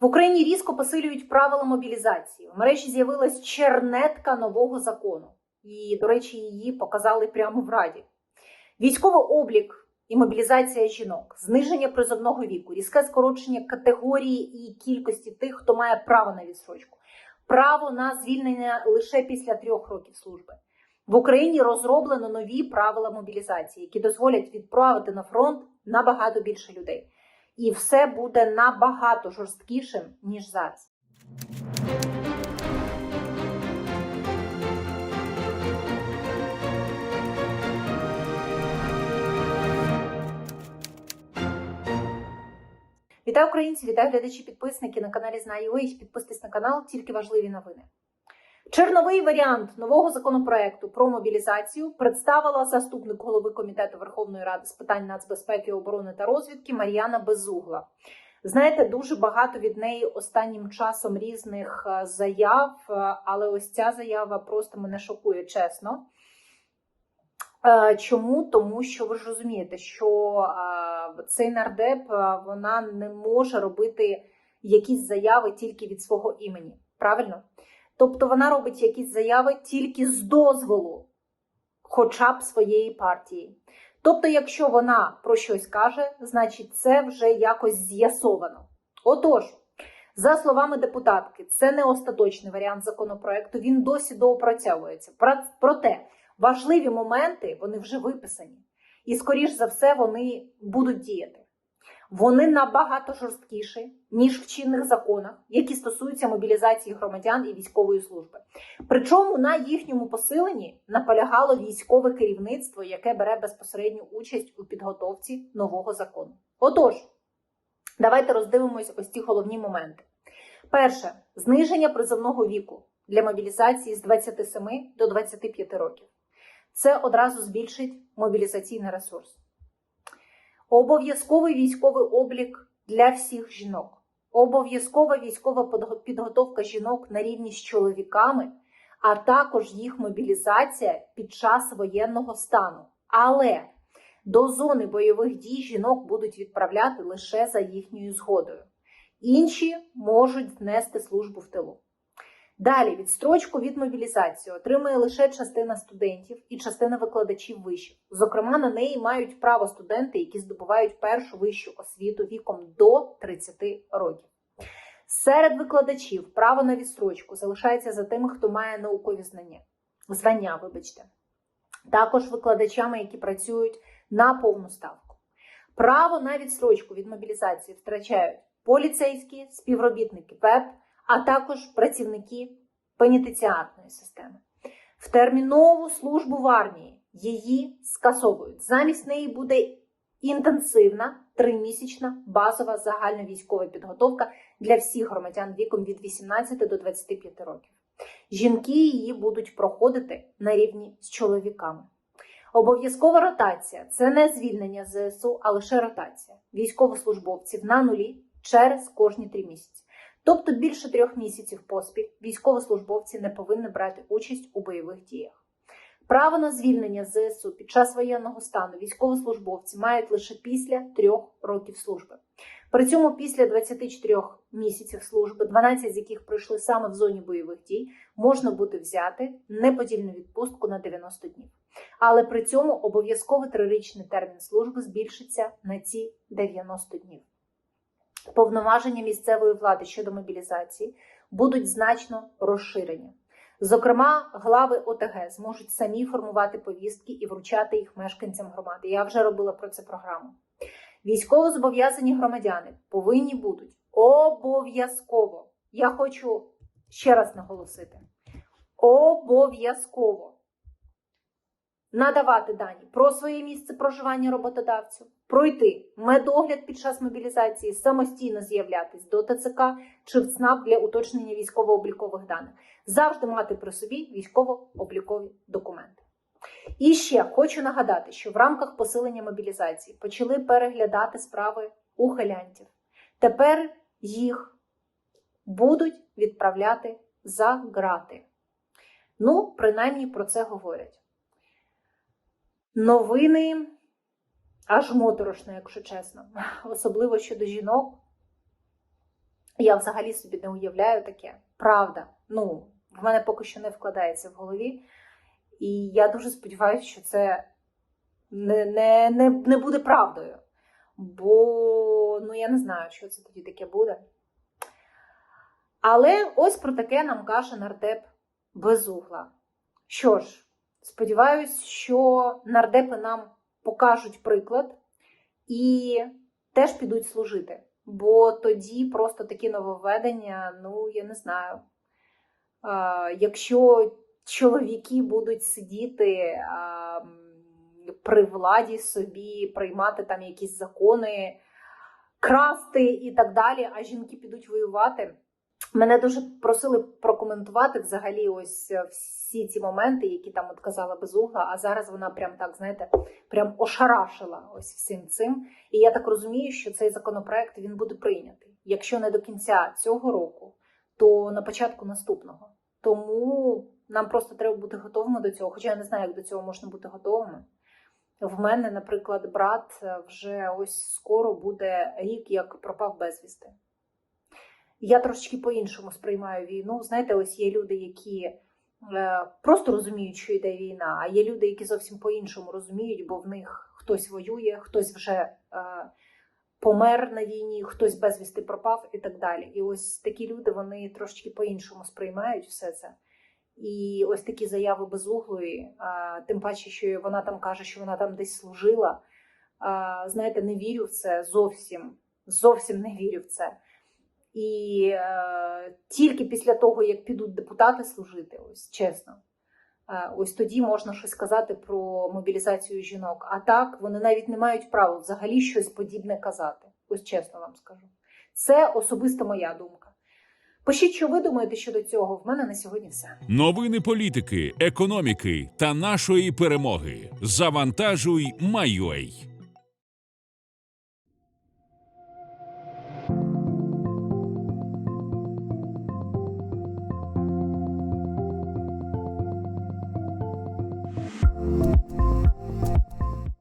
В Україні різко посилюють правила мобілізації. В мережі з'явилась чернетка нового закону. І, до речі, її показали прямо в Раді. Військовий облік і мобілізація жінок, зниження призовного віку, різке скорочення категорії і кількості тих, хто має право на відсрочку, право на звільнення лише після трьох років служби. В Україні розроблено нові правила мобілізації, які дозволять відправити на фронт набагато більше людей. І все буде набагато жорсткішим, ніж зараз. Вітаю українці, вітаю глядачі, підписники на каналі Знаю.ua. Підписуйтесь на канал, тільки важливі новини. Черновий варіант нового законопроекту про мобілізацію представила заступник голови комітету Верховної Ради з питань нацбезпеки, оборони та розвідки Мар'яна Безугла. Знаєте, дуже багато від неї останнім часом різних е, заяв, е, але ось ця заява просто мене шокує, чесно. Е, Чому? Тому що ви ж розумієте, що цей нардеп вона не може робити якісь заяви тільки від свого імені. Правильно? Тобто вона робить якісь заяви тільки з дозволу, хоча б своєї партії. Тобто, якщо вона про щось каже, значить це вже якось з'ясовано. Отож, за словами депутатки, це не остаточний варіант законопроекту, він досі доопрацьовується. Про- Проте важливі моменти вони вже виписані, і, скоріш за все, вони будуть діяти. Вони набагато жорсткіші, ніж в чинних законах, які стосуються мобілізації громадян і військової служби. Причому на їхньому посиленні наполягало військове керівництво, яке бере безпосередню участь у підготовці нового закону. Отож, давайте роздивимось ось ці головні моменти. Перше зниження призовного віку для мобілізації з 27 до 25 років. Це одразу збільшить мобілізаційний ресурс. Обов'язковий військовий облік для всіх жінок. Обов'язкова військова підготовка жінок на рівні з чоловіками, а також їх мобілізація під час воєнного стану. Але до зони бойових дій жінок будуть відправляти лише за їхньою згодою. Інші можуть нести службу в тилу. Далі відстрочку від мобілізації отримує лише частина студентів і частина викладачів вишів. Зокрема, на неї мають право студенти, які здобувають першу вищу освіту віком до 30 років. Серед викладачів право на відстрочку залишається за тими, хто має наукові знання. Звання, вибачте. Також викладачами, які працюють на повну ставку. Право на відстрочку від мобілізації втрачають поліцейські, співробітники ВЕП, а також працівники пенітенціарної системи. В термінову службу в армії її скасовують. Замість неї буде інтенсивна тримісячна базова загальна військова підготовка для всіх громадян віком від 18 до 25 років. Жінки її будуть проходити на рівні з чоловіками. Обов'язкова ротація це не звільнення ЗСУ, а лише ротація військовослужбовців на нулі через кожні три місяці. Тобто більше трьох місяців поспіль військовослужбовці не повинні брати участь у бойових діях. Право на звільнення ЗСУ під час воєнного стану військовослужбовці мають лише після трьох років служби. При цьому після 24 місяців служби, 12 з яких пройшли саме в зоні бойових дій, можна буде взяти неподільну відпустку на 90 днів. Але при цьому обов'язково трирічний термін служби збільшиться на ці 90 днів повноваження місцевої влади щодо мобілізації будуть значно розширені. Зокрема, глави ОТГ зможуть самі формувати повістки і вручати їх мешканцям громади. Я вже робила про це програму. Військово зобов'язані громадяни повинні будуть обов'язково. Я хочу ще раз наголосити: обов'язково надавати дані про своє місце проживання роботодавцю, пройти медогляд під час мобілізації, самостійно з'являтись до ТЦК чи в ЦНАП для уточнення військово-облікових даних, завжди мати при собі військово-облікові документи. І ще хочу нагадати, що в рамках посилення мобілізації почали переглядати справи ухилянтів. Тепер їх будуть відправляти за грати. Ну, принаймні про це говорять. Новини аж моторошно, якщо чесно, особливо щодо жінок. Я взагалі собі не уявляю таке. Правда. Ну, в мене поки що не вкладається в голові. І я дуже сподіваюся, що це не, не, не, не буде правдою. Бо ну я не знаю, що це тоді таке буде. Але ось про таке нам каже нардеп Безугла. Що ж, сподіваюсь, що нардепи нам покажуть приклад і теж підуть служити. Бо тоді просто такі нововведення, ну я не знаю. Якщо чоловіки будуть сидіти при владі собі, приймати там якісь закони, красти і так далі, а жінки підуть воювати. Мене дуже просили прокоментувати взагалі ось е, всі ці моменти, які там от казала безугла, а зараз вона прям так, знаєте, прям ошарашила ось всім цим. І я так розумію, що цей законопроект він буде прийнятий. Якщо не до кінця цього року, то на початку наступного. Тому нам просто треба бути готовими до цього. Хоча я не знаю, як до цього можна бути готовими. В мене, наприклад, брат е, вже ось скоро буде рік, як пропав безвісти. Я трошечки по-іншому сприймаю війну. Знаєте, ось є люди, які е, просто розуміють, що йде війна, а є люди, які зовсім по-іншому розуміють, бо в них хтось воює, хтось вже е, помер на війні, хтось безвісти пропав і так далі. І ось такі люди вони трошечки по-іншому сприймають все це. І ось такі заяви безуглої, а, тим паче, що вона там каже, що вона там десь служила. Знаєте, не вірю в це зовсім, зовсім не вірю в це. І е, тільки після того, як підуть депутати служити, ось чесно, е, ось тоді можна щось сказати про мобілізацію жінок. А так вони навіть не мають права взагалі щось подібне казати. Ось чесно вам скажу. Це особисто моя думка. Пишіть, що ви думаєте щодо цього. В мене на сьогодні все. Новини політики, економіки та нашої перемоги. Завантажуй, Майой.